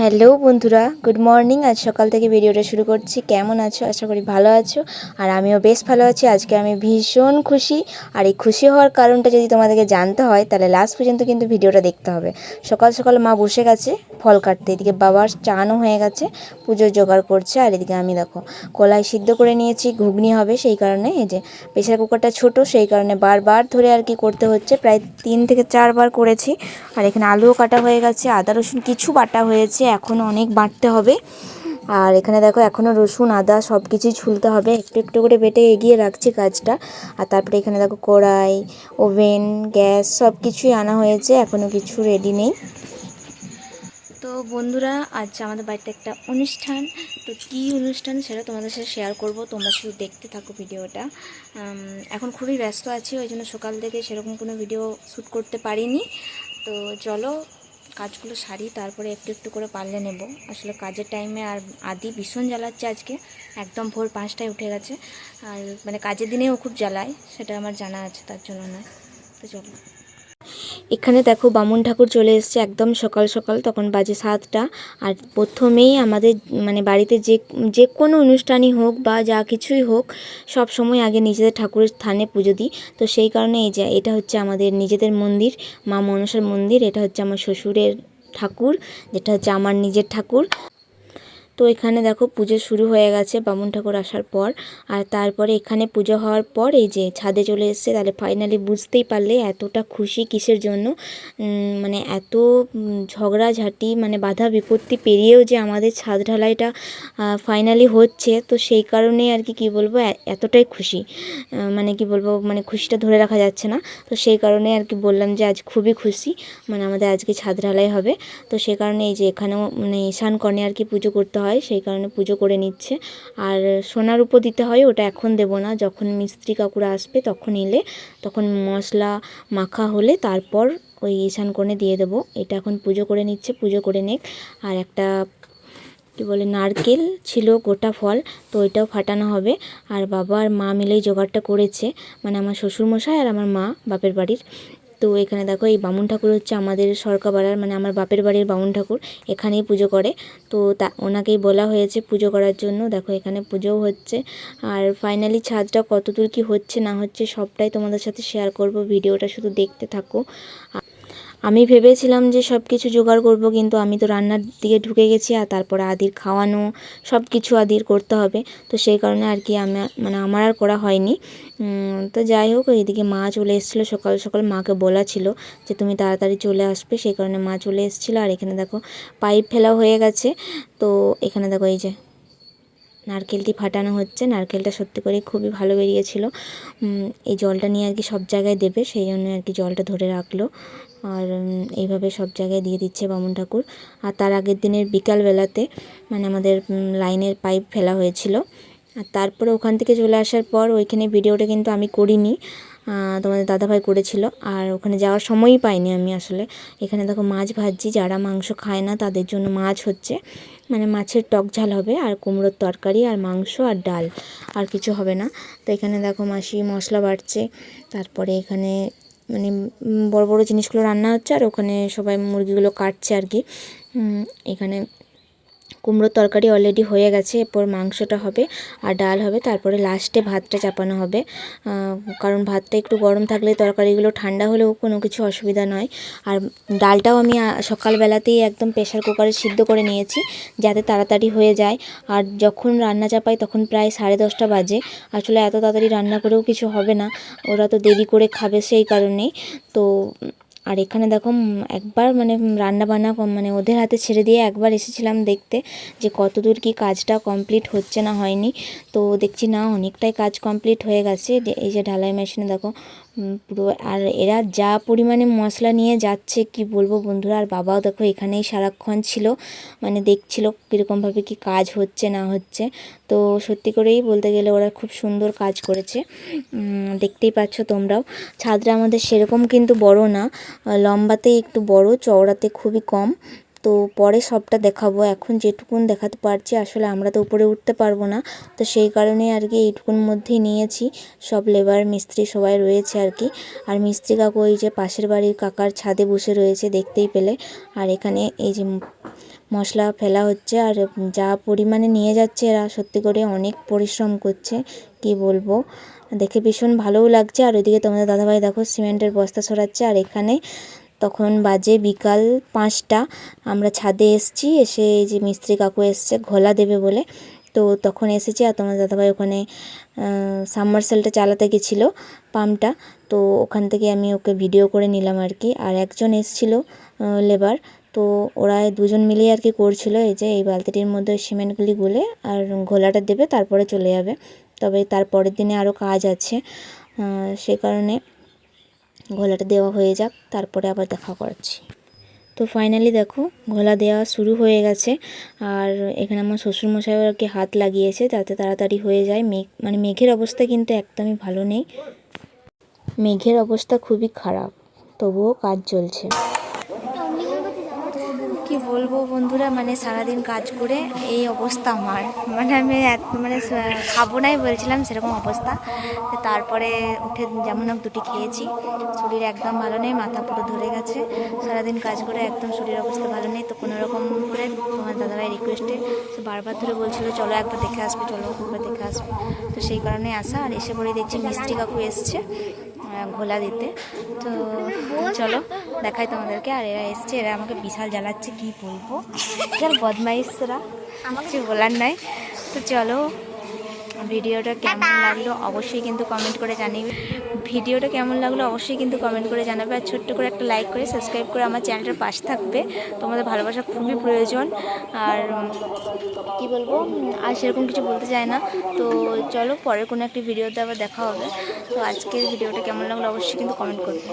Hello বন্ধুরা, good morning. আজ সকাল থেকে ভিডিওটা শুরু করছি। কেমন আছো? আশা করি ভালো আছো। আর আমিও বেশ ভালো আছি। আজকে আমি ভীষণ খুশি। আর এই খুশি হওয়ার কারণটা যদি তোমাদেরকে জানতে হয়, তাহলে লাস্ট পর্যন্ত কিন্তু ভিডিওটা দেখতে হবে। সকাল সকাল মা বসে গেছে ফল কাটতে। এদিকে বাবার চানও হয়ে গেছে, পুজোর জোগাড় করছে। আর এদিকে আমি দেখো, কলাই সিদ্ধ করে নিয়েছি, ঘুগনি হবে সেই কারণে। এই যে প্রেশার কুকারটা ছোট, সেই কারণে বারবার ধরে আর কি করতে হচ্ছে। প্রায় তিন থেকে চারবার করেছি। আর এখানে আলুও কাটা হয়ে গেছে, আদা রসুন কিছু বাটা হয়েছে। এখনও অনেক বাটতে হবে। আর এখানে দেখো, এখনও রসুন, আদা সব কিছুই ছুলতে হবে। একটু একটু করে বেটে এগিয়ে রাখছি কাজটা। আর তারপরে এখানে দেখো, কড়াই, ওভেন, গ্যাস সব কিছুই আনা হয়েছে। এখনও কিছু রেডি নেই। তো বন্ধুরা, আজ আমাদের বাড়িতে একটা অনুষ্ঠান। তো কী অনুষ্ঠান সেটা তোমাদের সাথে শেয়ার করব। তোমরা শুধু দেখতে থাকো ভিডিওটা। এখন খুবই ব্যস্ত আছি, ওই জন্য সকাল থেকে সেরকম কোনো ভিডিও শ্যুট করতে পারিনি। তো চলো কাজগুলো সারি, তারপরে একটু একটু করে পারলে নেব। আসলে কাজের টাইমে আর আদি ভীষণ জ্বালাচ্ছে আজকে। একদম ভোর পাঁচটায় উঠে গেছে। আর মানে কাজের দিনেও খুব জ্বালায়, সেটা আমার জানা আছে, তার জন্য নয়। তো চলো। এখানে দেখো বামুন ঠাকুর চলে এসছে একদম সকাল সকাল, তখন বাজে সাতটা। আর প্রথমেই আমাদের মানে বাড়িতে যে যে কোনো অনুষ্ঠানই হোক বা যা কিছুই হোক, সব সময় আগে নিজেদের ঠাকুরের স্থানে পুজো দিই। তো সেই কারণে এই যে, এটা হচ্ছে আমাদের নিজেদের মন্দির, মা মনসার মন্দির, এটা হচ্ছে আমার শ্বশুরের ঠাকুর, যেটা হচ্ছে আমার নিজের ঠাকুর। তো এখানে দেখো পুজো শুরু হয়ে গেছে বামুন ঠাকুর আসার পর। আর তারপরে এখানে পুজো হওয়ার পর এই যে ছাদে চলে এসেছে, তাহলে ফাইনালি বুঝতেই পারলে এতটা খুশি কিসের জন্য? মানে এত ঝগড়াঝাটি মানে বাধা বিপত্তি পেরিয়েও যে আমাদের ছাদ ঢালাইটা ফাইনালি হচ্ছে, তো সেই কারণে আর কি, কী বলব এতটাই খুশি। মানে কি বলব মানে খুশিটা ধরে রাখা যাচ্ছে না। তো সেই কারণে আর কি বললাম যে আজ খুবই খুশি মানে আমাদের আজকে ছাদ ঢালাই হবে। তো সেই কারণে এই যে এখানেও মানে ঈশান কর্ণে আর কি পুজো করতে হয়। সেই কারণে পুজো করে নিচ্ছে। আর সোনার উপর দিতে হয়, ওটা এখন দেবো না। যখন মিস্ত্রি কাকুরা আসবে, তখন এলে, তখন মশলা মাখা হলে তারপর ওই ঈশান কোণে দিয়ে দেবো। এটা এখন পুজো করে নিচ্ছে, পুজো করে নেক। আর একটা, কী বলে, নারকেল ছিল গোটা ফল, তো ওইটাও ফাটানো হবে। আর বাবা আর মা মিলেই জোগাড়টা করেছে। মানে আমার শ্বশুরমশাই আর আমার মা, বাপের বাড়ির। তো এখানে দেখো এই বামুন ঠাকুর হচ্ছে আমাদের সরকাপাড়ার মানে আমার বাপের বাড়ির বামুন ঠাকুর। এখানেই পুজো করে। তো তা, ওনাকেই বলা হয়েছে পুজো করার জন্য। দেখো এখানে পুজোও হচ্ছে। আর ফাইনালি ছাদটা কতদূর কি হচ্ছে না হচ্ছে সবটাই তোমাদের সাথে শেয়ার করব। ভিডিওটা শুধু দেখতে থাকো। আমি ভেবেছিলাম যে সব কিছু জোগাড় করব, কিন্তু আমি তো রান্নার দিকে ঢুকে গেছি আর তারপরে আদির খাওয়ানো সব কিছু আদির করতে হবে। তো সেই কারণে আর কি আমি মানে আমার আর করা হয়নি। তো যাই হোক এইদিকে মা চলে এসেছিল, সকাল সকাল মাকে বলা ছিল যে তুমি তাড়াতাড়ি চলে আসবে। সেই কারণে মা চলে এসেছিল। আর এখানে দেখো, পাইপ ফেলা হয়ে গেছে। তো এখানে দেখো এই যে নারকেলটি ফাটানো হচ্ছে। নারকেলটা সত্যি করে খুবই ভালো বেরিয়েছিল। এই জলটা নিয়ে আর কি সব জায়গায় দেবে, সেই জন্য আর কি জলটা ধরে রাখল। আর এইভাবে সব জায়গায় দিয়ে দিচ্ছে বামন ঠাকুর। আর তার আগের দিনের বিকালবেলাতে মানে আমাদের লাইনের পাইপ ফেলা হয়েছিল। আর তারপরে ওখান থেকে চলে আসার পর ওইখানে ভিডিওটা কিন্তু আমি করিনি। তোমাদের দাদাভাই করেছিল। আর ওখানে যাওয়ার সময়ই পাইনি আমি আসলে। এখানে দেখো মাছ ভাজছি, যারা মাংস খায় না তাদের জন্য মাছ হচ্ছে। মানে মাছের টক ঝাল হবে, আর কুমড়োর তরকারি, আর মাংস, আর ডাল, আর কিছু হবে না। তো এখানে দেখো মাসি মশলা বাড়ছে তারপরে এখানে মানে বড় বড় জিনিসগুলো রান্না হচ্ছে, আর ওখানে সবাই মুরগিগুলো কাটছে আর কি। এখানে কুমড়োর তরকারি অলরেডি হয়ে গেছে, এরপর মাংসটা হবে আর ডাল হবে, তারপরে লাস্টে ভাতটা চাপানো হবে। কারণ ভাতটা একটু গরম থাকলে তরকারিগুলো ঠান্ডা হলেও কোনো কিছু অসুবিধা নয়। আর ডালটাও আমি সকালবেলাতেই একদম প্রেশার কুকারে সিদ্ধ করে নিয়েছি, যাতে তাড়াতাড়ি হয়ে যায়। আর যখন রান্না চাপাই তখন প্রায় সাড়ে দশটা বাজে। আসলে এত তাড়াতাড়ি রান্না করেও কিছু হবে না, ওরা তো দেরি করে খাবে সেই কারণেই। তো আর এখানে দেখো একবার মানে রান্না বান্না মানে ওদের হাতে ছেড়ে দিয়ে একবার এসেছিলাম দেখতে যে কত দূর কি কাজটা কমপ্লিট হচ্ছে না হয়নি। তো দেখছি না, অনেকটাই কাজ কমপ্লিট হয়ে গেছে। এই যে ঢালাই মেশিনে দেখো পুরো আর এরা যা পরিমাণে মশলা নিয়ে যাচ্ছে, কি বলব বন্ধুরা? আর বাবাও দেখো এখানেই সারাক্ষণ ছিল মানে দেখছিল কীরকমভাবে কি কাজ হচ্ছে না হচ্ছে। তো সত্যি করেই বলতে গেলে ওরা খুব সুন্দর কাজ করেছে। দেখতেই পাচ্ছ তোমরাও। ছাদটা আমাদের সেরকম কিন্তু বড় না লম্বাতে একটু বড়, চওড়াতে খুবই কম। তো পরে সবটা দেখাবো। এখন যেটুকুন দেখাতে পারছি, আসলে আমরা তো উপরে উঠতে পারব না। তো সেই কারণে আর কি এইটুকুন মধ্যেই নিয়েছি। সব লেবার, মিস্ত্রি সবাই রয়েছে আর কি। আর মিস্ত্রি কাকু ওই যে পাশের বাড়ির কাকার ছাদে বসে রয়েছে, দেখতেই পেলে। আর এখানে এই যে মশলা ফেলা হচ্ছে। আর যা পরিমাণে নিয়ে যাচ্ছে এরা, সত্যি করে অনেক পরিশ্রম করছে। কি বলব? দেখে ভীষণ ভালোও লাগছে। আর ওইদিকে তোমাদের দাদাভাই দেখো সিমেন্টের বস্তা সরাচ্ছে। আর এখানে তখন বাজে বিকাল পাঁচটা। আমরা ছাদে এসছি। এসে এই যে মিস্ত্রি কাকু এসছে, ঘোলা দেবে বলে। তো তখন এসেছি আর তোমার দাদাভাই ওখানে সাবমার্সেলটা চালাতে গেছিল পাম্পটা। তো ওখান থেকে আমি ওকে ভিডিও করে নিলাম আর কি। আর একজন এসছিল লেবার তো ওরা দুজন মিলেই আর কি করছিল। এই যে এই বালতিটির মধ্যে সিমেন্টগুলি গুলে আর ঘোলাটা দেবে, তারপরে চলে যাবে। তবে তার পরের দিনে আরও কাজ আছে। সে কারণে ঘোলাটা দেওয়া হয়ে যাক, তারপরে আবার দেখা করাচ্ছি তো ফাইনালি দেখো, ঘোলা দেওয়া শুরু হয়ে গেছে। আর এখানে আমার শ্বশুরমশাইও আর কি হাত লাগিয়েছে যাতে তাড়াতাড়ি হয়ে যায়। মেঘ মানে মেঘের অবস্থা কিন্তু একদমই ভালো নেই। মেঘের অবস্থা খুবই খারাপ, তবুও কাজ চলছে। বলব বন্ধুরা মানে সারাদিন কাজ করে এই অবস্থা আমার। মানে আমি মানে খাব নাই বলছিলাম সেরকম অবস্থা। তারপরে উঠে যেমন হোক দুটি খেয়েছি। শরীর একদম ভালো নেই, মাথা পুরো ধরে গেছে। সারাদিন কাজ করে একদম শরীর অবস্থা ভালো নেই। তো কোনো রকম করে তোমার দাদাভাই রিকোয়েস্টে বারবার ধরে বলছিল, চলো একবার দেখে আসবে, চলো একবার দেখে আসবে। তো সেই কারণে আসা। আর এসে পরে দেখছি মিষ্টি কাকু এসছে। ঘোলা দিতে। তো চলো দেখাই তোমাদেরকে। আর এরা এসছে এরা আমাকে বিশাল জ্বালাচ্ছে কি বলব? বিশাল বদমাইশরা কিছু বলার নাই। তো চলো ভিডিওটা কেমন লাগল অবশ্যই কিন্তু কমেন্ট করে জানিয়ে ভিডিওটা কেমন লাগল অবশ্যই কিন্তু কমেন্ট করে জানাবে আর ছোট্ট করে একটা লাইক করে সাবস্ক্রাইব করে আমার চ্যানেলটার পাশে থাকবে। তোমাদের ভালোবাসা খুবই প্রয়োজন। আর কি বলব? আর সেরকম কিছু বলতে চাই না। তো চলো পরের কোনো একটি ভিডিওতে আবার দেখা হবে। তো আজকের ভিডিওটা কেমন লাগল অবশ্যই কিন্তু কমেন্ট করবে।